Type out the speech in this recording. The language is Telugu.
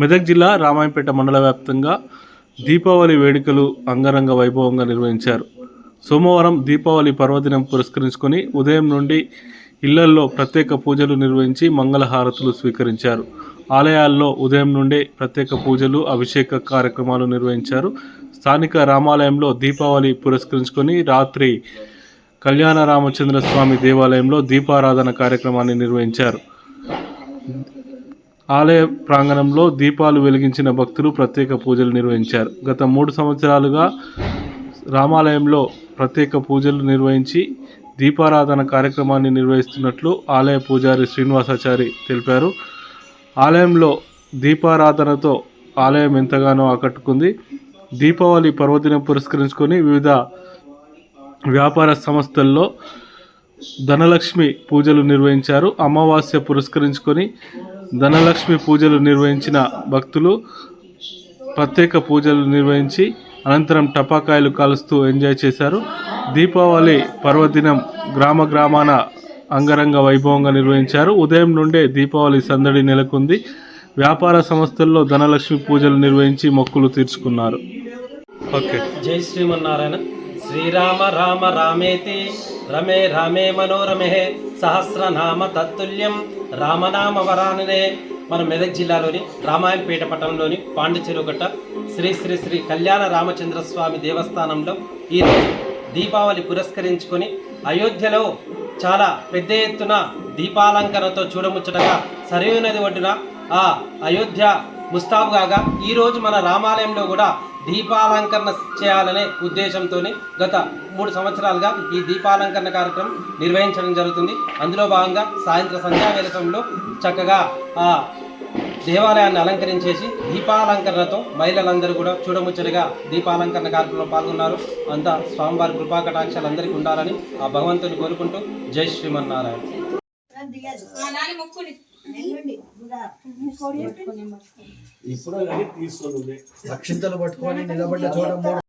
మెదక్ జిల్లా రామాయంపేట మండల వ్యాప్తంగా దీపావళి వేడుకలు అంగరంగ వైభవంగా నిర్వహించారు. సోమవారం దీపావళి పర్వదినం పురస్కరించుకొని ఉదయం నుండి ఇళ్ళల్లో ప్రత్యేక పూజలు నిర్వహించి మంగళహారతులు స్వీకరించారు. ఆలయాల్లో ఉదయం నుండే ప్రత్యేక పూజలు అభిషేక కార్యక్రమాలు నిర్వహించారు. స్థానిక రామాలయంలో దీపావళి పురస్కరించుకొని రాత్రి కళ్యాణ రామచంద్ర స్వామి దేవాలయంలో దీపారాధన కార్యక్రమాన్ని నిర్వహించారు. ఆలయ ప్రాంగణంలో దీపాలు వెలిగించిన భక్తులు ప్రత్యేక పూజలు నిర్వహించారు. గత మూడు సంవత్సరాలుగా రామాలయంలో ప్రత్యేక పూజలు నిర్వహించి దీపారాధన కార్యక్రమాన్ని నిర్వహిస్తున్నట్లు ఆలయ పూజారి శ్రీనివాసాచారి తెలిపారు. ఆలయంలో దీపారాధనతో ఆలయం ఎంతగానో ఆకట్టుకుంది. దీపావళి పర్వదినం పురస్కరించుకొని వివిధ వ్యాపార సంస్థల్లో ధనలక్ష్మి పూజలు నిర్వహించారు. అమావాస్య పురస్కరించుకొని ధనలక్ష్మి పూజలు నిర్వహించిన భక్తులు ప్రత్యేక పూజలు నిర్వహించి అనంతరం టపాకాయలు కాలుస్తూ ఎంజాయ్ చేశారు. దీపావళి పర్వదినం గ్రామ గ్రామాన అంగరంగ వైభవంగా నిర్వహించారు. ఉదయం నుండే దీపావళి సందడి నెలకొంది. వ్యాపార సంస్థల్లో ధనలక్ష్మి పూజలు నిర్వహించి మొక్కులు తీర్చుకున్నారు. ఓకే. జై శ్రీమన్నారాయణ. శ్రీరామ రామ రామేతి. రమే రామే మనోరమే. సహస్రనామ తత్తుల్యం. రామనామ వరాననే మన మెదక్ జిల్లాలోని రామాయంపేట పట్టణంలోని పాండిచెరుగట్ట శ్రీ శ్రీ శ్రీ కళ్యాణ రామచంద్ర స్వామి దేవస్థానంలో ఈరోజు దీపావళి పురస్కరించుకొని అయోధ్యలో చాలా పెద్ద ఎత్తున దీపాలంకరణతో చూడముచ్చటగా సరయూ నది ఒడ్డున ఆ అయోధ్య ముస్తాబు కాగా ఈరోజు మన రామాలయంలో కూడా దీపాలంకరణ చేయాలనే ఉద్దేశంతో గత మూడు సంవత్సరాలుగా ఈ దీపాలంకరణ కార్యక్రమం నిర్వహించడం జరుగుతుంది. అందులో భాగంగా సాయంత్ర సంధ్యా చక్కగా ఆ దేవాలయాన్ని అలంకరించేసి దీపాలంకరణతో మహిళలందరూ కూడా చూడముచ్చటగా దీపాలంకరణ కార్యక్రమంలో పాల్గొన్నారు. అంతా స్వామివారి కృపాకటాక్షాలు అందరికీ ఉండాలని ఆ భగవంతుని కోరుకుంటూ జై శ్రీమన్నారాయణ. అక్షింతలు పట్టుకొని నిలబడ్డ చోట మూడు